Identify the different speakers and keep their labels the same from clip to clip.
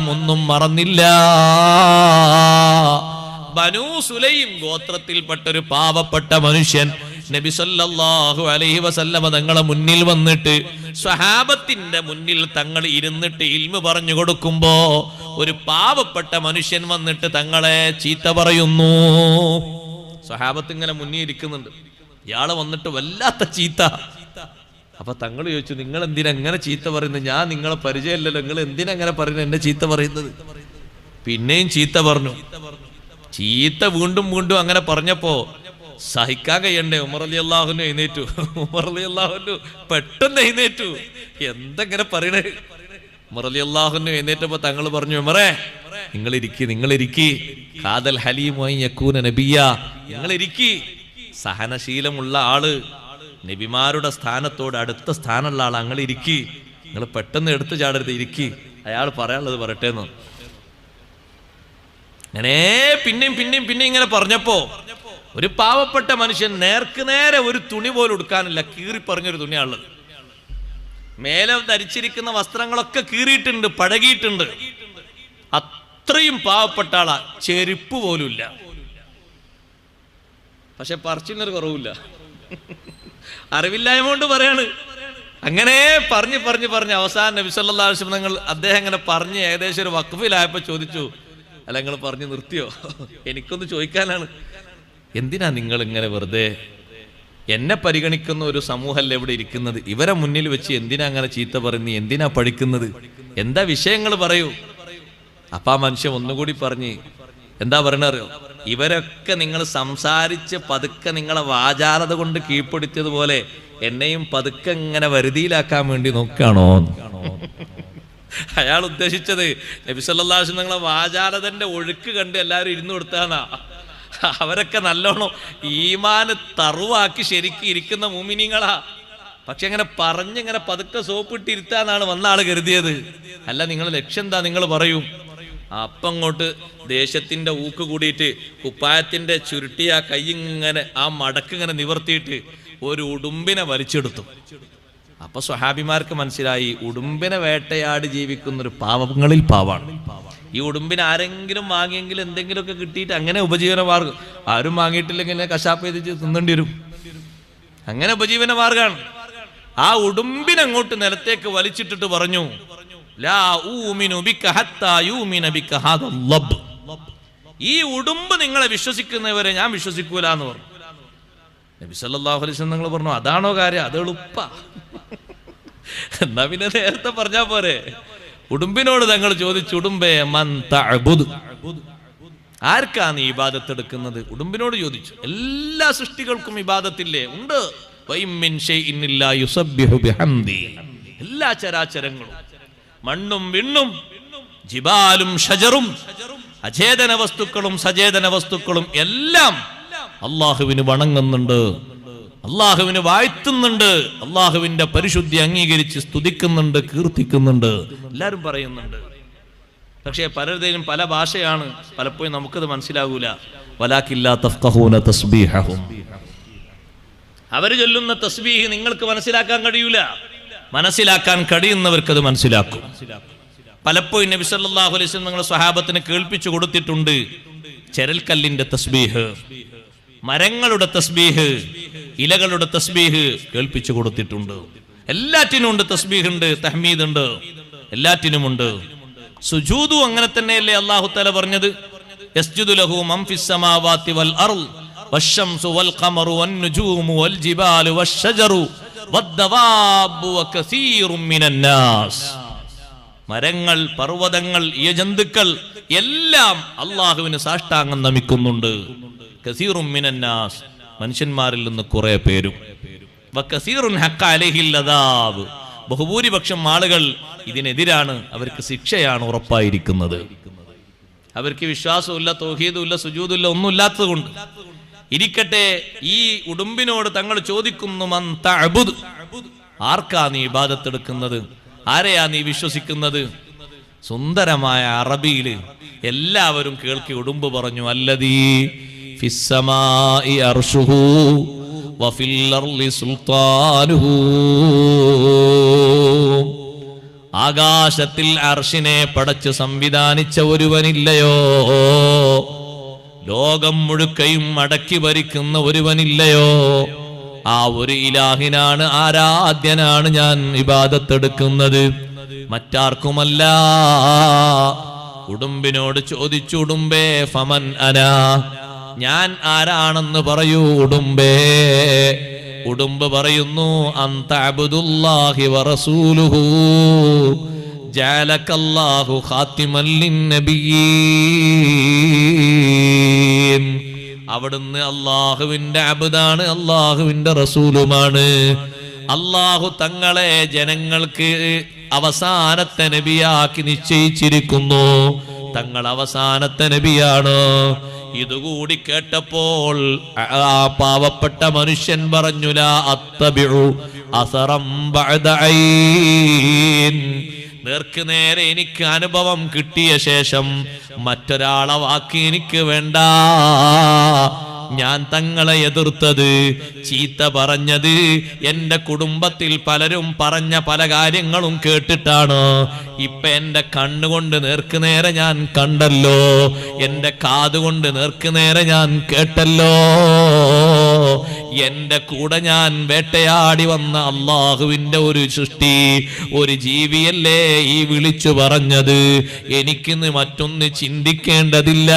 Speaker 1: ഒന്നും മറന്നില്ല. ബനൂ സുലൈം ഗോത്രത്തിൽപ്പെട്ട ഒരു പാവപ്പെട്ട മനുഷ്യൻ നബി സല്ലല്ലാഹു അലൈഹി വസല്ലമ തങ്ങളെ മുന്നിൽ വന്നിട്ട് സ്വഹാബത്തിന്റെ മുന്നിൽ തങ്ങൾ ഇരുന്നിട്ട് ഇൽമു പറഞ്ഞു കൊടുക്കുമ്പോ ഒരു പാവപ്പെട്ട മനുഷ്യൻ വന്നിട്ട് തങ്ങളെ ചീത്ത പറയുന്നു. സ്വഹാബത്ത് ഇങ്ങനെ മുന്നിൽ ഇരിക്കുന്നുണ്ട്. ഇയാൾ വന്നിട്ട് വല്ലാത്ത ചീത്ത. അപ്പൊ തങ്ങൾ ചോദിച്ചു നിങ്ങൾ എന്തിനെ എങ്ങനെ ചീത്ത പറയുന്നത്? ഞാൻ നിങ്ങളെ പരിചയമില്ലല്ലോ. നിങ്ങൾ എന്തിനെ അങ്ങനെ പറയുന്നത്? എന്നെ ചീത്ത പറയുന്നത്? പിന്നെയും ചീത്ത പറഞ്ഞു. ചീത്ത വീണ്ടും വീണ്ടും അങ്ങനെ പറഞ്ഞപ്പോ സഹിക്കാൻ കഴിയണ്ടേ? ഉമർ അലി അള്ളാഹുനു എഴുന്നേറ്റു. ഉമർ അലി അള്ളാഹുനു പെട്ടെന്ന് എഴുന്നേറ്റു. എന്തെങ്ങനെ പറയണേ? ഉമർ അലി അള്ളാഹുനു എഴുന്നേറ്റപ്പോ തങ്ങൾ പറഞ്ഞു ഉമറേ നിങ്ങൾ ഇരിക്കി നിങ്ങൾ ഇരിക്കി കാതൽ ഹലീമായി യക്കൂന നബിയ നിങ്ങൾ ഇരിക്കി സഹനശീലമുള്ള ആൾ നബിമാരുടെ സ്ഥാനത്തോട് അടുത്ത സ്ഥാനമുള്ള ആൾ അങ്ങനെ ഇരിക്കി. നിങ്ങൾ പെട്ടെന്ന് എടുത്തു ചാടരുത് ഇരിക്കി. അയാൾ പറയാനുള്ളത് പറയട്ടെ എന്ന് അങ്ങനെ പിന്നെയും പിന്നെയും പിന്നെയും ഇങ്ങനെ പറഞ്ഞപ്പോ ഒരു പാവപ്പെട്ട മനുഷ്യൻ നേർക്ക് നേരെ ഒരു തുണി പോലും ഉടുക്കാനില്ല കീറി പറഞ്ഞൊരു തുണിയാണുള്ളത്. മേലെ ധരിച്ചിരിക്കുന്ന വസ്ത്രങ്ങളൊക്കെ കീറിയിട്ടുണ്ട് പഴകിയിട്ടുണ്ട്. അത്രയും പാവപ്പെട്ട ആളാ ചെരുപ്പ് പോലും ഇല്ല പക്ഷെ പറിച്ചിന്നൊരു കുറവില്ല അറിവില്ലായ്മ കൊണ്ട് പറയാണ്. അങ്ങനെ പറഞ്ഞ് പറഞ്ഞ് പറഞ്ഞ് അവസാനം നബി സല്ലല്ലാഹു അലൈഹി വസല്ലം നിങ്ങൾ അദ്ദേഹം ഇങ്ങനെ പറഞ്ഞ് ഏകദേശം ഒരു വക്കഫിലായപ്പോ ചോദിച്ചു അല്ല നിങ്ങൾ പറഞ്ഞു നിർത്തിയോ? എനിക്കൊന്ന് ചോദിക്കാനാണ്. എന്തിനാ നിങ്ങൾ ഇങ്ങനെ വെറുതെ എന്നെ പരിഗണിക്കുന്ന ഒരു സമൂഹമല്ല ഇവിടെ ഇരിക്കുന്നത്? ഇവരെ മുന്നിൽ വെച്ച് എന്തിനാ അങ്ങനെ ചീത്ത പറയുന്നത്? എന്തിനാ പഠിക്കുന്നത്? എന്താ വിഷയങ്ങൾ പറയൂ. അപ്പൊ ആ മനുഷ്യൻ ഒന്നുകൂടി പറഞ്ഞ് എന്താ പറയണറിയോ ഇവരൊക്കെ നിങ്ങൾ സംസാരിച്ച് പതുക്കെ നിങ്ങളെ വാചാലത കൊണ്ട് കീഴ്പ്പെടുത്തിയതുപോലെ എന്നെയും പതുക്കെ ഇങ്ങനെ വരുതിയിലാക്കാൻ വേണ്ടി നോക്കുകയാണോ? അയാൾ ഉദ്ദേശിച്ചത് നബിസല്ലാസ് നിങ്ങളെ വാചാലതന്റെ ഒഴുക്ക് കണ്ട് എല്ലാവരും ഇരുന്നു കൊടുത്താന്നാ. അവരൊക്കെ നല്ലോണം ഈമാന് തറുവാക്കി ശരിക്കും ഇരിക്കുന്ന മൂമിനിങ്ങളാ. പക്ഷെ അങ്ങനെ പറഞ്ഞിങ്ങനെ പതുക്കെ സോപ്പിട്ടിരുത്താന്നാണ് വന്ന ആൾ കരുതിയത്. അല്ല നിങ്ങളുടെ ലക്ഷ്യം എന്താ? നിങ്ങൾ പറയൂ. അപ്പം അങ്ങോട്ട് ദേശത്തിന്റെ ഊക്ക് കൂടിയിട്ട് കുപ്പായത്തിന്റെ ചുരുട്ടി ആ കൈ ഇങ്ങനെ ആ മടക്ക് ഇങ്ങനെ നിവർത്തിയിട്ട് ഒരു ഉടുമ്പിനെ വലിച്ചെടുത്തു. അപ്പൊ സ്വഹാബിമാർക്ക് മനസ്സിലായി ഉടുമ്പിനെ വേട്ടയാടി ജീവിക്കുന്ന ഒരു പാവങ്ങളിൽ പാവാണ്. ഈ ഉടുമ്പിന് ആരെങ്കിലും വാങ്ങിയെങ്കിൽ എന്തെങ്കിലുമൊക്കെ കിട്ടിയിട്ട് അങ്ങനെ ഉപജീവന മാർഗം ആരും വാങ്ങിയിട്ടില്ലെങ്കിൽ കശാപ്പ് ചെയ്ത് തിന്നേണ്ടി വരും. അങ്ങനെ ഉപജീവന മാർഗാണ് ആ ഉടുമ്പിനെ അങ്ങോട്ട് നിലത്തേക്ക് വലിച്ചിട്ടിട്ട് പറഞ്ഞു ഈ ഉടുമ്പ് നിങ്ങളെ വിശ്വസിക്കുന്നവരെ ഞാൻ വിശ്വസിക്കൂല എന്ന് പറഞ്ഞു. നബി സല്ലല്ലാഹു അലൈഹി വസല്ലം നിങ്ങൾ പറഞ്ഞു അതാണോ കാര്യം? അത് എളുപ്പ. എന്നാ പിന്നെ നേരത്തെ പറഞ്ഞാ പോരെ. ഉടുമ്പിനോട് തങ്ങൾ ചോദിച്ചു ഉടുമ്പേ മൻ ആർക്കാ നീ ഇബാദത്ത് എടുക്കുന്നത് ഉടുമ്പിനോട് ചോദിച്ചു. എല്ലാ സൃഷ്ടികൾക്കും ഇബാദത്തില്ലേ? ഉണ്ട്. എല്ലാ ചരാചരങ്ങളും. മണ്ണും വിണ്ണും ജിബാലും ഷജറും അചേതന വസ്തുക്കളും സചേതന വസ്തുക്കളും എല്ലാം അള്ളാഹുവിന് വണങ്ങുന്നുണ്ട്. അള്ളാഹുവിന് വാഴ്ത്തുന്നുണ്ട്. അള്ളാഹുവിന്റെ പരിശുദ്ധി അംഗീകരിച്ച് സ്തുതിക്കുന്നുണ്ട് കീർത്തിക്കുന്നുണ്ട്. എല്ലാവരും പറയുന്നുണ്ട്. പക്ഷേ പലരുടെയും പല ഭാഷയാണ് പലപ്പോഴും നമുക്കത് മനസ്സിലാകൂല. അവർ ചൊല്ലുന്ന തസ്ബീഹ് നിങ്ങൾക്ക് മനസ്സിലാക്കാൻ കഴിയൂല. മനസ്സിലാക്കാൻ കഴിയുന്നവർക്കത് മനസ്സിലാക്കും. പലപ്പോഴും നബി സല്ലല്ലാഹു അലൈഹി നിങ്ങളെ സ്വഹാബത്തിന് കേൾപ്പിച്ചു കൊടുത്തിട്ടുണ്ട്. ചെരൽക്കല്ലിന്റെ തസ്ബീഹ് മരങ്ങളുടെ തസ്ബീഹ് ഇലകളുടെ തസ്ബീഹ് കേൾപ്പിച്ചു കൊടുത്തിട്ടുണ്ട്. എല്ലാറ്റിനും ഉണ്ട് തസ്ബീഹ് ഉണ്ട് തഹ്മീദ് ഉണ്ട് എല്ലാറ്റിനും ഉണ്ട്. സുജൂദു അങ്ങനെ തന്നെയല്ലേ അള്ളാഹു തല പറഞ്ഞത്? മൻ ഫിസ് സമാവാതി വൽ മരങ്ങൾ പർവതങ്ങൾ ഈ ജന്തുക്കൾ എല്ലാം അള്ളാഹുവിന് സാഷ്ടാംഗം നമിക്കുന്നുണ്ട്. മിനന്നാസ്. മനുഷ്യന്മാരിൽ നിന്ന് കുറെ പേരും. ബഹുഭൂരിപക്ഷം ആളുകൾ ഇതിനെതിരാണ് അവർക്ക് ശിക്ഷയാണ് ഉറപ്പായിരിക്കുന്നത്. അവർക്ക് വിശ്വാസമില്ല തോഹീദുമില്ല സുജൂദില്ല ഒന്നും കൊണ്ട് ഇരിക്കട്ടെ ഈ ഉടുമ്പിനോട് തങ്ങൾ ചോദിക്കുന്നു മന്ത. ആർക്കാ നീ ഇബാദത്തെടുക്കുന്നത്? ആരെയാ നീ വിശ്വസിക്കുന്നത്? സുന്ദരമായ അറബിയിൽ എല്ലാവരും കേൾക്കി ഉടുമ്പ് പറഞ്ഞു അല്ലതീ ആകാശത്തിൽ അർഷിനെ പടച്ച് സംവിധാനിച്ച ഒരുവനില്ലയോ? ലോകം മുഴുക്കയും അടക്കി ഭരിക്കുന്ന ഒരുവനില്ലയോ? ആ ഒരു ഇലാഹിനാണ് ആരാധ്യനാണ് ഞാൻ ഇബാദത്തെടുക്കുന്നത്. മറ്റാർക്കുമല്ല. ഉടുമ്പിനോട് ചോദിച്ചു ഉടുമ്പേ ഫമൻ അനാ? ഞാൻ ആരാണെന്ന് പറയൂ ഉടുമ്പേ. ഉടുമ്പ് പറയുന്നു അന്ത അബ്ദുല്ലാഹി വറസൂലുഹു ജാലക്കല്ലാഹു ഖാത്തിമൻ ലിന്നബിയീൻ അവിടുന്ന് അള്ളാഹുവിന്റെ അബുദാണ് അള്ളാഹുവിന്റെ റസൂലുമാണ്. അള്ളാഹു തങ്ങളെ ജനങ്ങൾക്ക് അവസാനത്തെ നബിയാക്കി നിശ്ചയിച്ചിരിക്കുന്നു. തങ്ങൾ അവസാനത്തെ നബിയാണ്? ഇതുകൂടി കേട്ടപ്പോൾ ആ പാവപ്പെട്ട മനുഷ്യൻ പറഞ്ഞുല അത്തബിഴു അസറം ബഅദ ഐൻ നേർക്ക് നേരെ എനിക്ക് അനുഭവം കിട്ടിയ ശേഷം മറ്റൊരാളെ വാക്ക് എനിക്ക് വേണ്ട. ഞാൻ തങ്ങളെ എതിർത്തത് ചീത്ത പറഞ്ഞത് എന്റെ കുടുംബത്തിൽ പലരും പറഞ്ഞ പല കാര്യങ്ങളും കേട്ടിട്ടാണ് ഇപ്പൊ എന്റെ കണ്ണുകൊണ്ട് നേർക്കുനേരെ ഞാൻ കണ്ടല്ലോ. എന്റെ കാതുകൊണ്ട് നേർക്ക് നേരെ ഞാൻ കേട്ടല്ലോ. എന്റെ കൂടെ ഞാൻ വേട്ടയാടി വന്ന അള്ളാഹുവിന്റെ ഒരു സൃഷ്ടി ഒരു ജീവിയല്ലേ ഈ വിളിച്ചു പറഞ്ഞത്? എനിക്കിന്ന് മറ്റൊന്ന് ചിന്തിക്കേണ്ടതില്ല.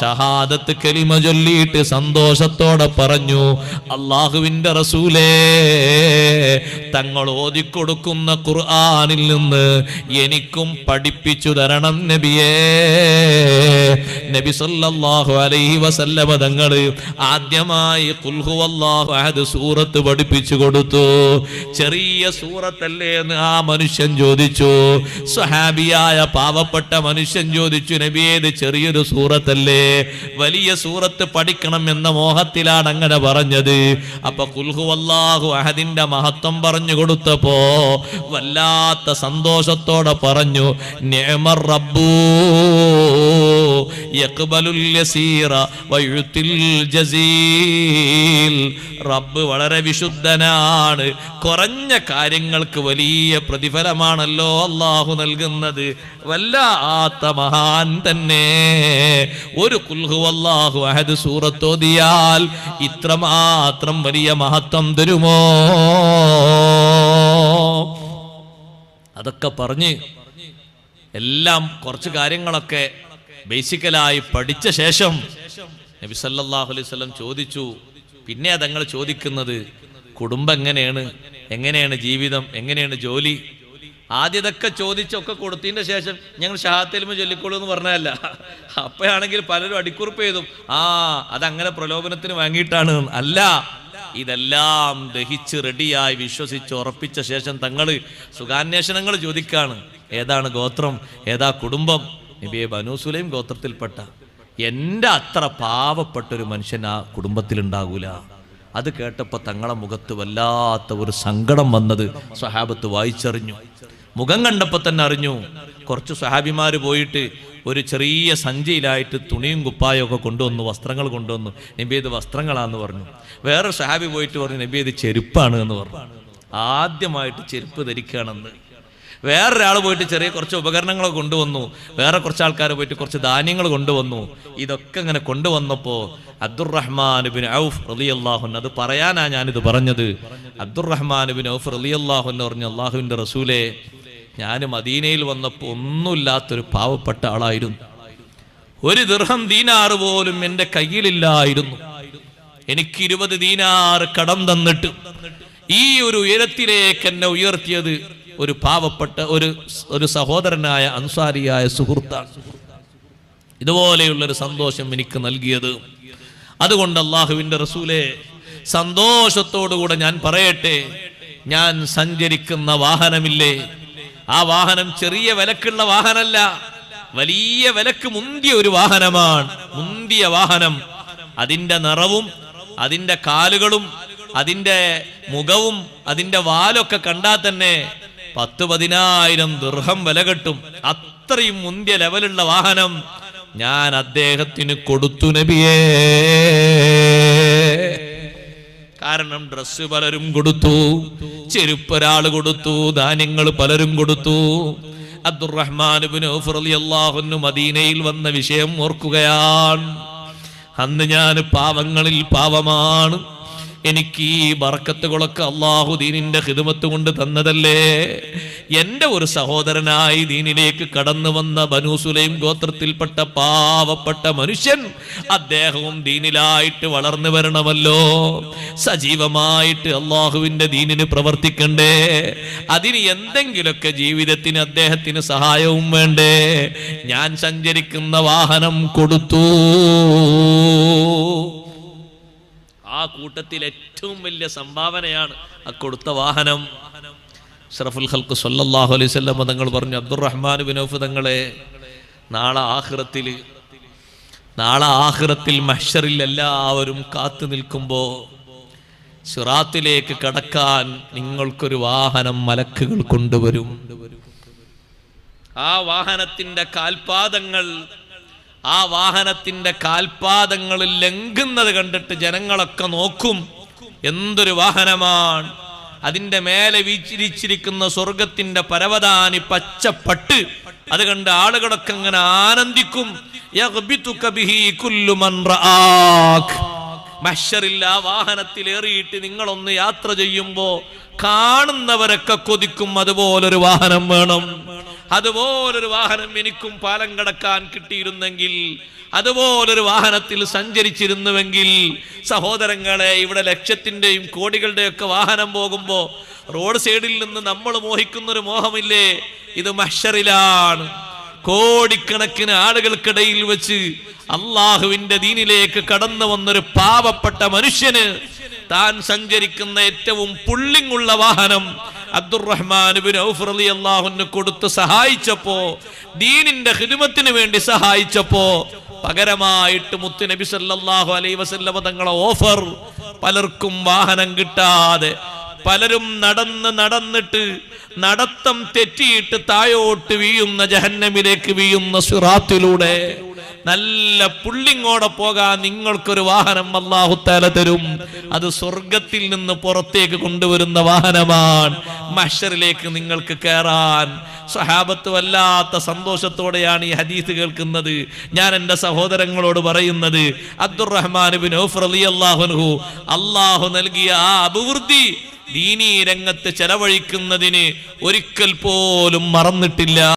Speaker 1: ഷഹാദത്ത് കലിമ ചൊല്ലിയിട്ട് സന്തോഷത്തോടെ പറഞ്ഞു അള്ളാഹുവിന്റെ റസൂലേ തങ്ങൾ ഓതിക്കൊടുക്കുന്ന ഖുർആനിൽ നിന്ന് എനിക്കും പഠിപ്പിച്ചു തരണം നബിയേ. നബി സല്ലല്ലാഹു അലൈഹി വസല്ലമ തങ്ങൾ ആദ്യമായി അഹദ് സൂറത്ത് പഠിപ്പിച്ചു കൊടുത്തു. ചെറിയ സൂറത്തല്ലേ എന്ന് ആ മനുഷ്യൻ ചോദിച്ചു. സ്വഹാബിയായ പാവപ്പെട്ട മനുഷ്യൻ ചോദിച്ചു നബിയേത് ചെറിയൊരു സൂറത്തല്ലേ? വലിയ സൂറത്ത് പഠിക്കണം എന്ന മോഹത്തിലാണ് അങ്ങനെ പറഞ്ഞത്. അപ്പൊ കുൽഹു അല്ലാഹു അഹദിന്റെ മഹത്വം പറഞ്ഞു കൊടുത്തപ്പോ വല്ലാത്ത സന്തോഷത്തോടെ പറഞ്ഞു റബ്ബൂ വളരെ വിശുദ്ധനാണ്. കുറഞ്ഞ കാര്യങ്ങൾക്ക് വലിയ പ്രതിഫലമാണല്ലോ അള്ളാഹു നൽകുന്നത്. വല്ലാത്ത മഹാൻ തന്നെ. ഒരു കുൽഹു അല്ലാഹു അഹദ് സൂറത്തോതിയാൽ ഇത്രമാത്രം വലിയ മഹത്വം തരുമോ? അതൊക്കെ പറഞ്ഞ് എല്ലാം കുറച്ച് കാര്യങ്ങളൊക്കെ ബേസിക്കലായി പഠിച്ച ശേഷം നബി സല്ലല്ലാഹു അലൈഹി സ്വലം ചോദിച്ചു പിന്നെ അതങ്ങൾ ചോദിക്കുന്നത് കുടുംബം എങ്ങനെയാണ്? എങ്ങനെയാണ് ജീവിതം? എങ്ങനെയാണ് ജോലി? ആദ്യതൊക്കെ ചോദിച്ചൊക്കെ കൊടുത്തതിന്റെ ശേഷം ഞങ്ങൾ ഷഹാത്തേലും ചൊല്ലിക്കോളൂ എന്ന് പറഞ്ഞതല്ല. അപ്പോഴാണെങ്കിൽ പലരും അടിക്കുറിപ്പ് ചെയ്തും ആ അതങ്ങനെ പ്രലോഭനത്തിന് വാങ്ങിയിട്ടാണ് അല്ല. ഇതെല്ലാം ദഹിച്ച് റെഡിയായി വിശ്വസിച്ച് ഉറപ്പിച്ച ശേഷം തങ്ങൾ സുഖാന്വേഷണങ്ങൾ ചോദിക്കാണ്. ഏതാണ് ഗോത്രം? ഏതാ കുടുംബം? നബിയെ ബനൂസുലയും ഗോത്രത്തിൽപ്പെട്ട. എന്റെ അത്ര പാവപ്പെട്ടൊരു മനുഷ്യൻ ആ കുടുംബത്തിലുണ്ടാകൂല. അത് കേട്ടപ്പോൾ തങ്ങളെ മുഖത്ത് വല്ലാത്ത ഒരു സങ്കടം വന്നത് സഹാബത്ത് വായിച്ചറിഞ്ഞു. മുഖം കണ്ടപ്പോൾ തന്നെ അറിഞ്ഞു. കുറച്ച് സഹാബിമാർ പോയിട്ട് ഒരു ചെറിയ സഞ്ചിയിലായിട്ട് തുണിയും കുപ്പായും ഒക്കെ കൊണ്ടുവന്നു വസ്ത്രങ്ങൾ കൊണ്ടുവന്നു. നബി ഇത് വസ്ത്രങ്ങളാന്ന് പറഞ്ഞു. വേറെ സഹാബി പോയിട്ട് പറഞ്ഞു നബി ഇത് ചെരുപ്പാണ് എന്ന് പറഞ്ഞു. ആദ്യമായിട്ട് ചെരുപ്പ് ധരിക്കുകയാണെന്ന്. വേറൊരാൾ പോയിട്ട് ചെറിയ കുറച്ച് ഉപകരണങ്ങൾ കൊണ്ടുവന്നു. വേറെ കുറച്ച് ആൾക്കാർ പോയിട്ട് കുറച്ച് ധാന്യങ്ങൾ കൊണ്ടുവന്നു. ഇതൊക്കെ ഇങ്ങനെ കൊണ്ടുവന്നപ്പോൾ അബ്ദുറഹ്മാൻ ബിൻ ഔഫ് റളിയല്ലാഹു അത് പറയാനാ ഞാനിത് പറഞ്ഞത്. അബ്ദുറഹ്മാൻ ബിൻ ഔഫ് റളിയല്ലാഹു എന്ന് പറഞ്ഞ അള്ളാഹുവിന്റെ റസൂലെ ഞാൻ മദീനയിൽ വന്നപ്പോൾ ഒന്നുമില്ലാത്തൊരു പാവപ്പെട്ട ആളായിരുന്നു. ഒരു ദിർഹം ദീനാറ് പോലും എന്റെ കയ്യിലില്ലായിരുന്നു. എനിക്ക് ഇരുപത് ദീനാറ് കടം തന്നിട്ട് ഈ ഒരു ഉയരത്തിലേക്ക് എന്നെ ഉയർത്തിയത് ഒരു പാവപ്പെട്ട ഒരു ഒരു സഹോദരനായ അൻസാരിയായ സുഹൃത്താണ്. ഇതുപോലെയുള്ളൊരു സന്തോഷം എനിക്ക് നൽകിയത്. അതുകൊണ്ട് അള്ളാഹുവിന്റെ റസൂലെ സന്തോഷത്തോടുകൂടെ ഞാൻ പറയട്ടെ ഞാൻ സഞ്ചരിക്കുന്ന വാഹനമില്ലേ? ആ വാഹനം ചെറിയ വിലക്കുള്ള വാഹനമല്ല വലിയ വിലക്ക് മുന്തിയ ഒരു വാഹനമാണ്. മുന്തിയ വാഹനം അതിന്റെ നിറവും അതിന്റെ കാലുകളും അതിന്റെ മുഖവും അതിന്റെ വാലൊക്കെ കണ്ടാൽ തന്നെ പത്ത് പതിനായിരം ദുർഹം വില കെട്ടും. അത്രയും മുന്തിയ ലെവലുള്ള വാഹനം ഞാൻ അദ്ദേഹത്തിന് കൊടുത്തു നബിയേ. കാരണം ഡ്രസ്സ് പലരും കൊടുത്തു ചെരുപ്പ് ഒരാൾ കൊടുത്തു ധാന്യങ്ങൾ പലരും കൊടുത്തു. അബ്ദുറഹ്മാൻ അള്ളാഹുന്നു മദീനയിൽ വന്ന വിഷയം ഓർക്കുകയാണ്. അന്ന് ഞാൻ പാവങ്ങളിൽ പാവമാണ്. എനിക്ക് ഈ ബർക്കത്തുകളൊക്കെ അള്ളാഹു ദീനിന്റെ കൊണ്ട് തന്നതല്ലേ? എന്റെ ഒരു സഹോദരനായി ദീനിലേക്ക് കടന്നു വന്ന ബനു സുലൈം ഗോത്രത്തിൽപ്പെട്ട പാവപ്പെട്ട മനുഷ്യൻ അദ്ദേഹവും ദീനിലായിട്ട് വളർന്നു വരണമല്ലോ. സജീവമായിട്ട് അള്ളാഹുവിന്റെ ദീനിന് പ്രവർത്തിക്കണ്ടേ? അതിന് എന്തെങ്കിലുമൊക്കെ ജീവിതത്തിന് അദ്ദേഹത്തിന് സഹായവും വേണ്ടേ? ഞാൻ സഞ്ചരിക്കുന്ന വാഹനം കൊടുത്തു. ആ കൂട്ടത്തിൽ ഏറ്റവും വലിയ സംഭാവനയാണ് ആ കൊടുത്ത വാഹനം. ഷറഫുൽ ഹൽക്ക് സല്ലാഹു അലൈഹി തങ്ങൾ പറഞ്ഞു അബ്ദുറഹ്മാൻ ബിനോഫ് തങ്ങളെ നാളെ ആഹ്റത്തിൽ നാളെ ആഹ്റത്തിൽ മഷറിൽ എല്ലാവരും കാത്തു നിൽക്കുമ്പോൾ സിറാത്തിലേക്ക് കടക്കാൻ നിങ്ങൾക്കൊരു വാഹനം മലക്കുകൾ കൊണ്ടുവരും. ആ വാഹനത്തിന്റെ കാൽപാദങ്ങൾ ആ വാഹനത്തിന്റെ കാൽപാദങ്ങളിൽ ലംഘുന്നത് കണ്ടിട്ട് ജനങ്ങളൊക്കെ നോക്കും. എന്തൊരു വാഹനമാണ്. അതിന്റെ മേലെ വീച്ചിരിച്ചിരിക്കുന്ന സ്വർഗത്തിന്റെ പരവതാനി പച്ചപ്പട്ട്. അത് കണ്ട് ആളുകളൊക്കെ അങ്ങനെ ആനന്ദിക്കും. മഹ്ശറിൽ ആ വാഹനത്തിൽ ഏറിയിട്ട് നിങ്ങളൊന്ന് യാത്ര ചെയ്യുമ്പോ കാണുന്നവരൊക്കെ കൊതിക്കും അതുപോലൊരു വാഹനം വേണം. അതുപോലൊരു വാഹനം എനിക്കും പാലം കടക്കാൻ കിട്ടിയിരുന്നെങ്കിൽ അതുപോലൊരു വാഹനത്തിൽ സഞ്ചരിച്ചിരുന്നുവെങ്കിൽ സഹോദരങ്ങളെ ഇവിടെ ലക്ഷത്തിന്റെയും കോടികളുടെയൊക്കെ വാഹനം പോകുമ്പോൾ റോഡ് സൈഡിൽ നിന്ന് നമ്മൾ മോഹിക്കുന്നൊരു മോഹമില്ലേ? ഇത് മഹ്ഷറിലാണ് കോടിക്കണക്കിന് ആളുകൾക്കിടയിൽ വെച്ച് അള്ളാഹുവിന്റെ ദീനിലേക്ക് കടന്നു വന്നൊരു പാവപ്പെട്ട മനുഷ്യന് താൻ സഞ്ചരിക്കുന്ന ഏറ്റവും പുള്ളിങ്ങുള്ള വാഹനം അബ്ദുറഹ്മാൻ ബിൻ ഔഫ് റളിയല്ലാഹുവിന് കൊടുത്ത് സഹായിച്ചപ്പോ ദീനിന്റെ ഹിദ്മത്തിന് വേണ്ടി സഹായിച്ചപ്പോ പകരമായിട്ട് മുത്തു നബി സല്ലല്ലാഹു അലൈഹി വസല്ലമ തങ്ങളെ ഓഫർ പലർക്കും വാഹനം കിട്ടാതെ പലരും നടന്ന് നടന്നിട്ട് നടത്തം തെറ്റിയിട്ട് താഴോട്ട് വീഴുന്ന ജഹന്നമിലേക്ക് വീഴുന്ന സുറാത്തിലൂടെ നല്ല പുള്ളിങ്ങോടെ പോകാൻ നിങ്ങൾക്കൊരു വാഹനം അള്ളാഹുത്താല തരും. അത് സ്വർഗത്തിൽ നിന്ന് പുറത്തേക്ക് കൊണ്ടുവരുന്ന വാഹനമാണ് മഷറിലേക്ക് നിങ്ങൾക്ക് കയറാൻ. സ്വഹാബത്ത് വല്ലാത്ത സന്തോഷത്തോടെയാണ് ഈ ഹദീസ് കേൾക്കുന്നത്. ഞാൻ എന്റെ സഹോദരങ്ങളോട് പറയുന്നത് അബ്ദുറഹ്മാൻ ബിൻ ഔഫ് റളിയല്ലാഹു അള്ളാഹു നൽകിയ ആ അഭിവൃദ്ധി ദീനീ രംഗത്ത് ചെലവഴിക്കുന്നതിന് ഒരിക്കൽ പോലും മറന്നിട്ടില്ല.